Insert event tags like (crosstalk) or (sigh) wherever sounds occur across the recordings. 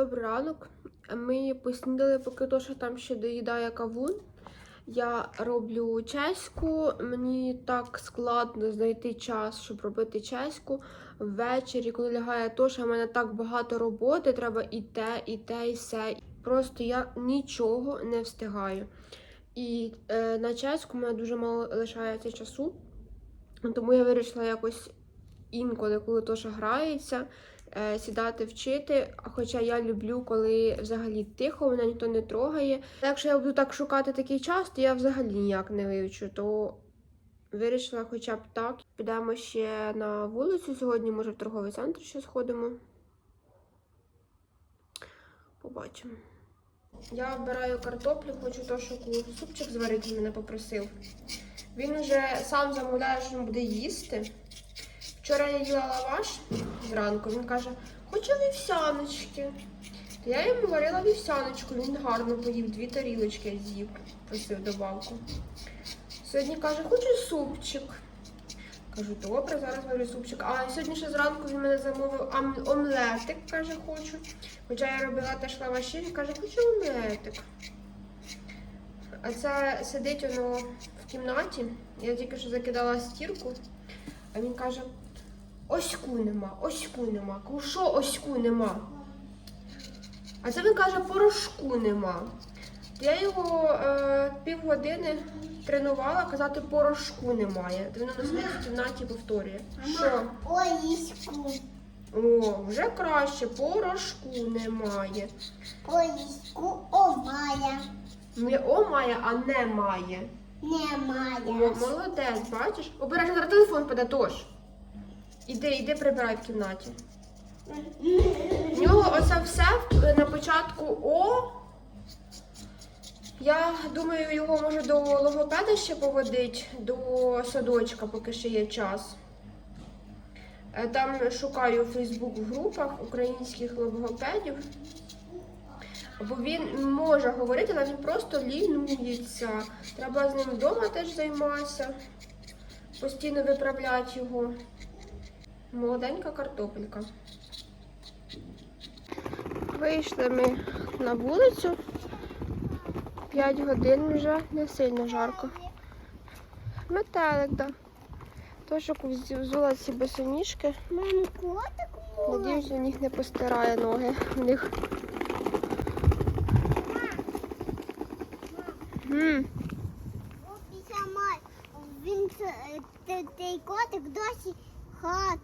Добрий ранок. Ми поснідали, поки Тоша там ще доїдає кавун. Я роблю чеську. Мені так складно знайти час, щоб робити чеську. Ввечері, коли лягає Тоша, в мене так багато роботи, треба і те, і те, і все. Просто я нічого не встигаю. І е, на чеську в мене дуже мало лишається часу. Тому я вирішила якось інколи, коли Тоша грається, е, сідати вчити. Хоча я люблю, коли взагалі тихо, мене ніхто не трогає. Якщо я буду так шукати такий час, то я взагалі ніяк не вивчу. То вирішила хоча б так. Підемо ще на вулицю сьогодні, може в торговий центр ще сходимо. Побачимо. Я обираю картоплю, хочу Тошику супчик зварити, мене попросив. Він уже сам замовляє, що він буде їсти. Вчора я їла лаваш зранку, він каже, хочу вівсяночки. Я йому варила вівсяночку, він гарно поїв, дві тарілочки з'їв, просив добавку. Сьогодні каже, хочу супчик. Кажу, добре, зараз варю супчик. А сьогодні ще зранку він мене замовив омлетик, каже, хочу. Хоча я робила теж лаваші, він каже, хочу омлетик. А це сидить воно в кімнаті. Я тільки що закидала стірку, а він каже: оську нема, оську нема. Кажу, що оську нема? А це він каже, порошку нема. Я його е, півгодини тренувала казати порошку немає. Він у нас в кімнаті повторює. Що? О, вже краще, порошку немає. Поїську омая. Не о має, а не має. О, Немає. молодець, бачиш? Обережно телефон паде, тож. Іди, іди прибирай в кімнаті. В нього оце все на початку О. Я думаю, його може до логопеда ще поводить, до садочка, поки ще є час. Е, Там шукаю Фейсбук в групах українських логопедів. Бо він може говорити, але він просто лінується. Треба з ним вдома теж займатися, постійно виправляти його. Молоденька картопелька. Вийшли ми на вулицю. 5 годин вже не сильно жарко. Метелик, так. Тошок взула ці босоніжки. Мам, котик Надіюсь, він їх не постирає ноги. У них. М, сама. Він це- те- той котик досі в хаті.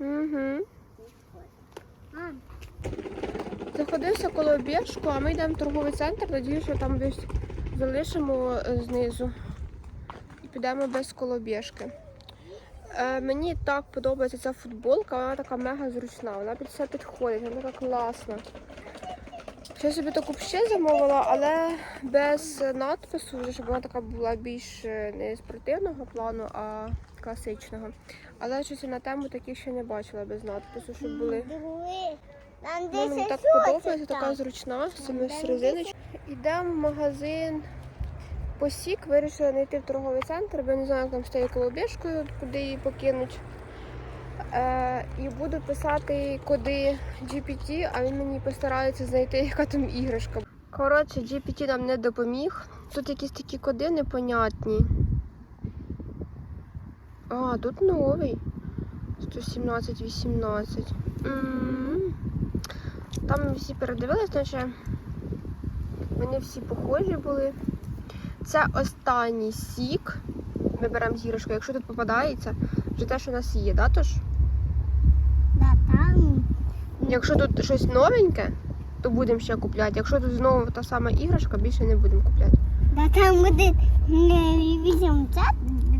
Угу. Заходився коло обіжку, а ми йдемо в торговий центр. Надіюсь, що там десь залишимо е, знизу і підемо без колобіжки. Е, мені так подобається ця футболка, вона така мега зручна, вона під все підходить, вона така класна. Ще собі таку ще замовила, але без надпису, щоб вона така була більш е, не спортивного плану, а класичного. Але щось на тему такі ще не бачила без надпису, щоб були. Там Ну, мені так подобається, така зручна Там з резиночками. Йдемо в магазин Посік, вирішила не йти в торговий центр, бо я не знаю, як там стає колобіжкою, куди її покинуть. Е, і буду писати коди GPT, а він мені постарається знайти, яка там іграшка. Коротше, GPT нам не допоміг. Тут якісь такі коди непонятні. А, тут новий. 117-18. М. Там всі передивились, наче вони всі похожі були. Це останній сік. Ми беремо зірочку, якщо тут попадається, вже те, що у нас є, да, тож? Да, там. Якщо тут щось новеньке, то будемо ще купляти. Якщо тут знову та сама іграшка, більше не будемо купляти. Да, там буде не візьмемо це,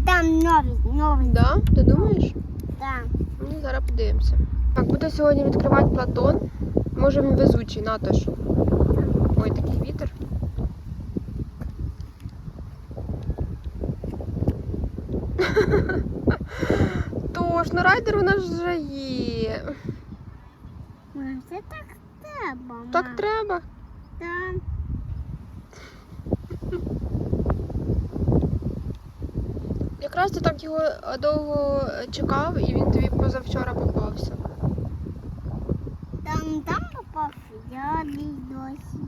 там новий, новий. Да? Ти думаєш? Да. Ну, зараз подивимося. Так, буде сьогодні відкривати Платон. Може він везучий, натож. Ой, такий вітер. (laughs) Тож, ну райдер у нас вже є. Мам, це так треба. Так мам. треба. Да. (laughs) Якраз ти так його е, довго чекав і він тобі позавчора попався. Там, там попав, Я досі.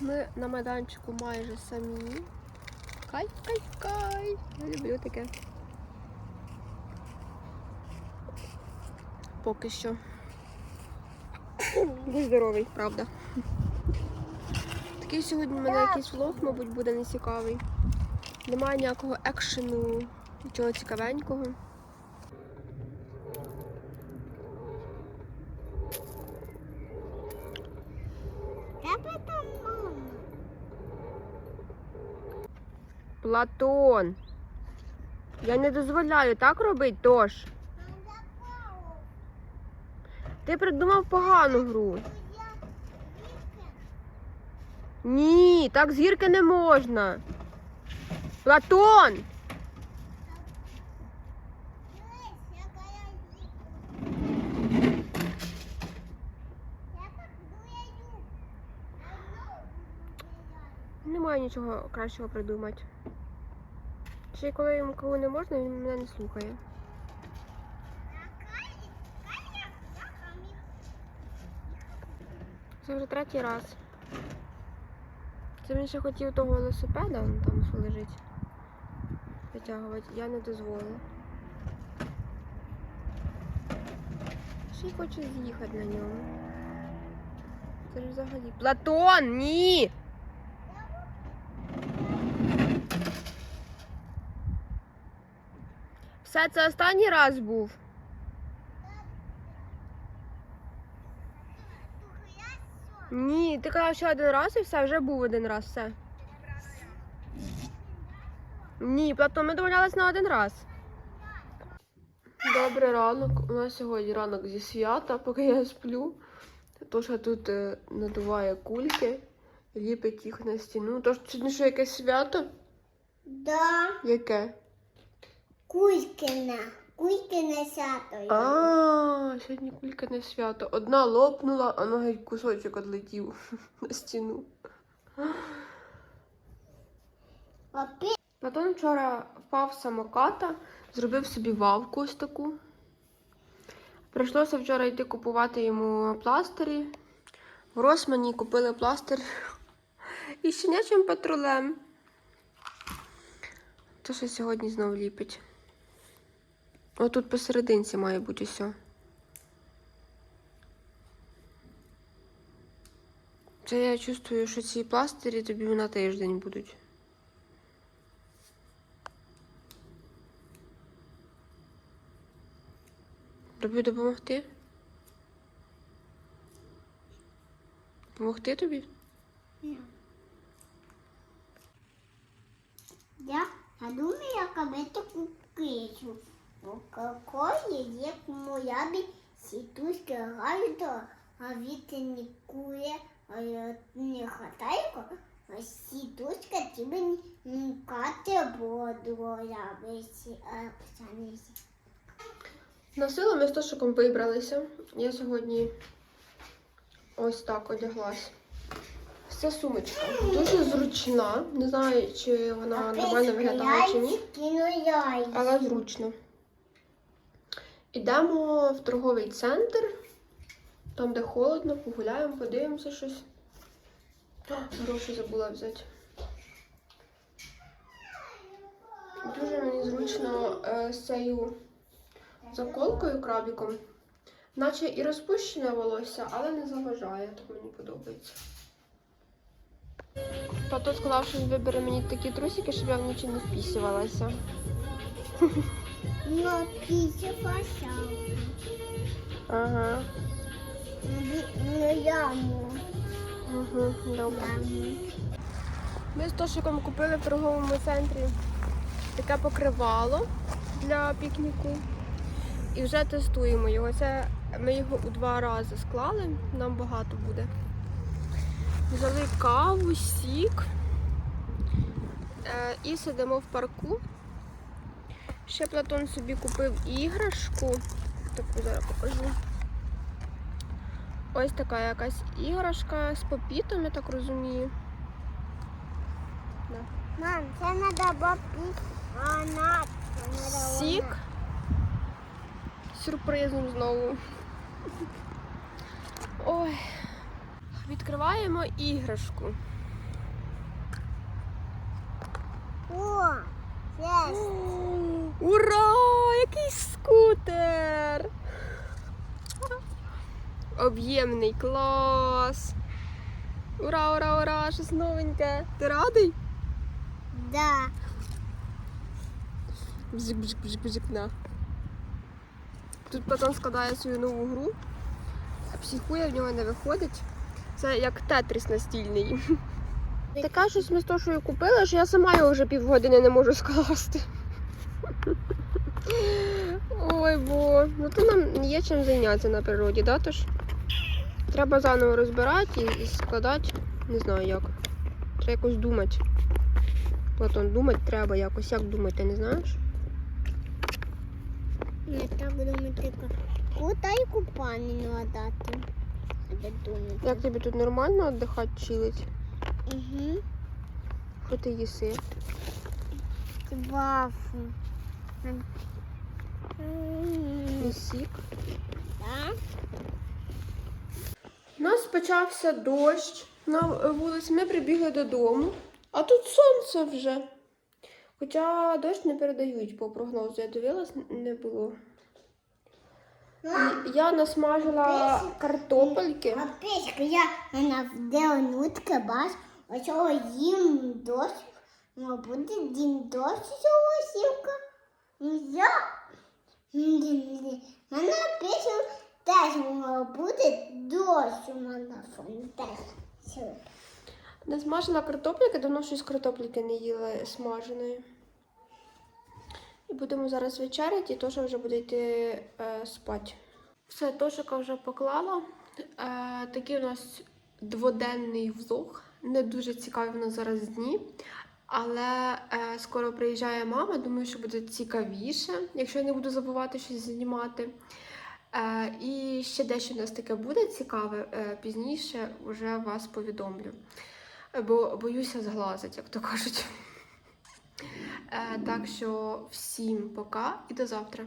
Ми на майданчику майже самі. Кай, кай, кай. Я люблю таке. Поки що. Будь здоровий, правда. Такий сьогодні в мене якийсь влог, мабуть, буде нецікавий. Немає ніякого екшену, нічого цікавенького. Платон. Я не дозволяю так робити, тож. Ти придумав погану гру. Ні, так з гірки не можна. Платон! Немає нічого кращого придумати. Ще коли йому кого не можна, він мене не слухає. Це вже третій раз. Це він ще хотів того велосипеда, он там що лежить. Витягувати. Я не дозволила. Ще й хоче з'їхати на ньому. Це ж взагалі. Платон! Ні! Все, це останній раз був. Ні, ти казав, що один раз і все, вже був один раз, все. Ні, Платон, ми домовлялись на один раз. Добрий ранок. У нас сьогодні ранок зі свята, поки я сплю. Тоша тут е, надуває кульки, ліпить їх на стіну. Тож сьогодні що якесь свято? Да, Яке? Кулькина. Кулькина сято. А, сьогодні кулька не свято. Одна лопнула, а ну геть кусочок одлетів (laughs) на стіну. Платон вчора впав з самоката, зробив собі вавку ось таку. Прийшлося вчора йти купувати йому пластирі. В Росмані купили пластир (laughs) і щенячим патрулем. То що сьогодні знов ліпить. Отут посерединці має бути все. Це я чувствую, що ці пластирі тобі на тиждень будуть. Тобі допомогти? Допомогти тобі? Я, я думаю, я кабету кукичу. У какої є моя бі сітуська гальдо, а віти не кує, а я не хатайко, а сітуська тебе не кате боду, я бесі, а псанесі. На силу ми з Тошиком вибралися. Я сьогодні ось так одяглась. Це сумочка. Дуже зручна. Не знаю, чи вона нормально виглядає чи ні, але зручно. Ідемо в торговий центр, там, де холодно, погуляємо, подивимося щось. О, Гроші забула взяти. Дуже мені зручно е, з цією заколкою крабіком. Наче і розпущене волосся, але не заважає, так мені подобається. Тато сказав, що він вибере мені такі трусики, щоб я вночі не впісювалася. Ну, після фасал. Ага. Ну, яму. Угу, добре. Ми з Тошиком купили в торговому центрі таке покривало для пікніку. І вже тестуємо його. Це ми його у два рази склали, нам багато буде. Взяли каву, сік е, і сидимо в парку. Ще Платон собі купив іграшку. Таку зараз покажу. Ось така якась іграшка з попітом, я так розумію. Да. Мам, це треба бабі. Сік. Сюрпризом знову. Ой. Відкриваємо іграшку. Ура! Який скутер! Об'ємний клас! Ура, ура, ура! Щось новеньке! Ти радий? Да. Бжик, бжик, бжик, бжик, на. Тут пацан складає свою нову гру, а психує в нього не виходить. Це як тетріс настільний. Така щось ми з того, що я купила, що я сама його вже півгодини не можу скласти. Ой, бо. Ну то нам є чим зайнятися на природі, да, тож? Треба заново розбирати і, і складати. Не знаю як. Треба якось думати. Платон, думати треба якось. Як думати, ти не знаєш? Не так думати. Куди і купальню дати? Як тобі тут нормально віддихати, чилить? Угу. Що ти їси? Вафу. І сік? У нас почався дощ на вулиці. Ми прибігли додому, а тут сонце вже. Хоча дощ не передають по прогнозу. Я дивилась, не було. Я насмажила картопельки. А печка, я вона вдела нутка, бач, оцього їм дощ, ну, буде дім дощ цього сівка. Я, вона печка теж мала бути дощ у мене фантазія. Насмажила картопельки, давно щось картопельки не їли смаженої. І будемо зараз вечеряти, і Тоша вже буде йти е, спати. Все, Тошика вже поклала. Е, такий у нас дводенний влог. Не дуже цікаві в нас зараз дні. Але е, скоро приїжджає мама. Думаю, що буде цікавіше, якщо я не буду забувати щось знімати. Е, і ще дещо у нас таке буде цікаве. Е, пізніше вже вас повідомлю. Бо боюся зглазить, як то кажуть. Е, так що всім пока і до завтра.